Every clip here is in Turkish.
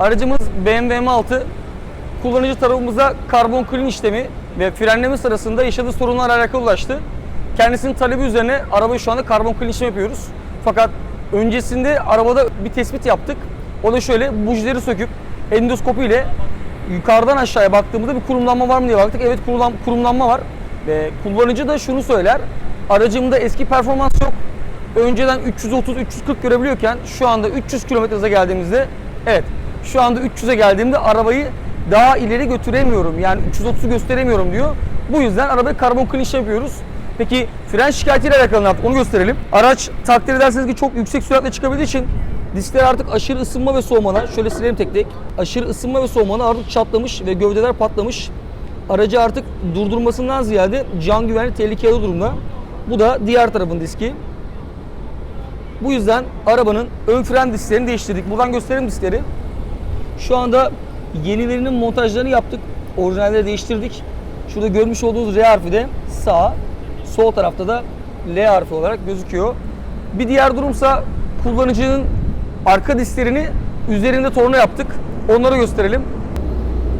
Aracımız BMW M6. Kullanıcı tarafımıza karbon clean işlemi ve frenleme sırasında yaşadığı sorunlarla alakalı ulaştı. Kendisinin talebi üzerine arabayı şu anda karbon clean işlemi yapıyoruz. Fakat öncesinde arabada bir tespit yaptık. O da şöyle bujileri söküp endoskopi ile yukarıdan aşağıya baktığımızda bir kurumlanma var mı diye baktık. Evet kurumlanma var. Ve kullanıcı da şunu söyler. Aracımda eski performans yok. Önceden 330-340 görebiliyorken şu anda 300 km hıza geldiğimizde evet şu anda 300'e geldiğimde arabayı daha ileri götüremiyorum. Yani 330'u gösteremiyorum diyor. Bu yüzden arabayı karbon işlem yapıyoruz. Peki fren şikayetiyle alakalı ne yaptık? Onu gösterelim. Araç takdir ederseniz ki çok yüksek süratle çıkabildiği için diskler artık aşırı ısınma ve soğumana, şöyle silelim tek tek. Aşırı ısınma ve soğumana artık çatlamış ve gövdeler patlamış. Aracı artık durdurmasından ziyade can güvenli tehlikeli durumda. Bu da diğer tarafın diski. Bu yüzden arabanın ön fren disklerini değiştirdik. Buradan gösterelim diskleri. Şu anda yenilerinin montajlarını yaptık. Orijinalleri değiştirdik. Şurada görmüş olduğunuz R harfi de sağ, sol tarafta da L harfi olarak gözüküyor. Bir diğer durumsa kullanıcının arka disklerini üzerinde torna yaptık. Onları gösterelim.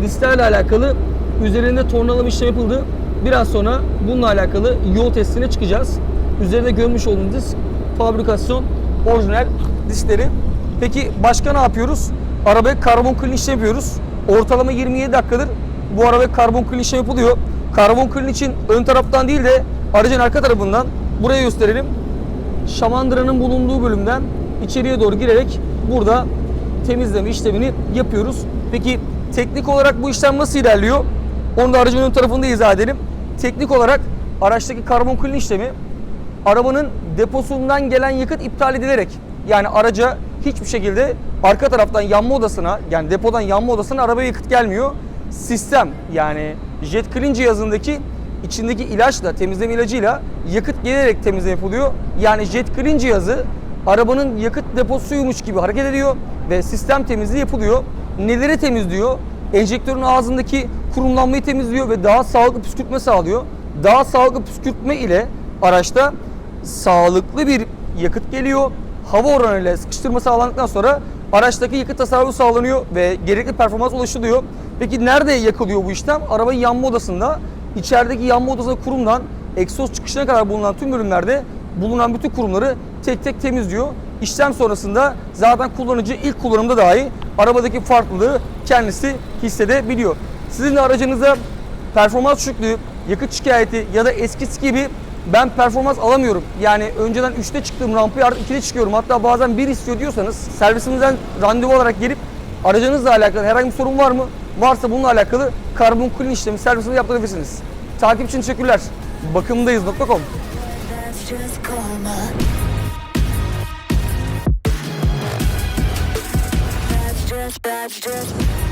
Disklerle alakalı üzerinde tornalama işlemi yapıldı. Biraz sonra bununla alakalı yol testine çıkacağız. Üzerinde görmüş olduğunuz disk fabrikasyon orijinal diskleri. Peki başka ne yapıyoruz? Arabaya karbon işlem yapıyoruz. Ortalama 27 dakikadır bu arabaya karbon işlem yapılıyor. Karbon için ön taraftan değil de aracın arka tarafından buraya gösterelim. Şamandıranın bulunduğu bölümden içeriye doğru girerek burada temizleme işlemini yapıyoruz. Peki teknik olarak bu işlem nasıl ilerliyor? Onu da aracın ön tarafında izah edelim. Teknik olarak araçtaki karbon clean işlemi arabanın deposundan gelen yakıt iptal edilerek yani araca hiçbir şekilde arka taraftan yanma odasına yani depodan yanma odasına arabaya yakıt gelmiyor. Sistem yani Jet Clean cihazındaki içindeki ilaçla temizleme ilacıyla yakıt gelerek temizleme yapılıyor. Yani Jet Clean cihazı arabanın yakıt deposuymuş gibi hareket ediyor ve sistem temizliği yapılıyor. Neleri temizliyor? Enjektörün ağzındaki kurumlanmayı temizliyor ve daha sağlıklı püskürtme sağlıyor. Daha sağlıklı püskürtme ile araçta sağlıklı bir yakıt geliyor. Hava oranıyla sıkıştırma sağlandıktan sonra araçtaki yakıt tasarrufu sağlanıyor ve gerekli performans ulaşılıyor. Peki nerede yakılıyor bu işlem? Arabanın yanma odasında. İçerideki yanma odasında kurumdan egzoz çıkışına kadar bulunan tüm bölümlerde bulunan bütün kurumları tek tek temizliyor. İşlem sonrasında zaten kullanıcı ilk kullanımda dahi arabadaki farklılığı kendisi hissedebiliyor. Sizin de aracınızda performans düşüklüğü, yakıt şikayeti ya da eskisi gibi ben performans alamıyorum. Yani önceden 3'te çıktığım rampaya artık 2'de çıkıyorum. Hatta bazen 1 istiyor diyorsanız servisimizden randevu olarak gelip aracınızla alakalı herhangi bir sorun var mı? Varsa bununla alakalı karbon clean işlemi servisinde yaptırabilirsiniz. Takip için teşekkürler. Bakımdayız.com just just, that's just.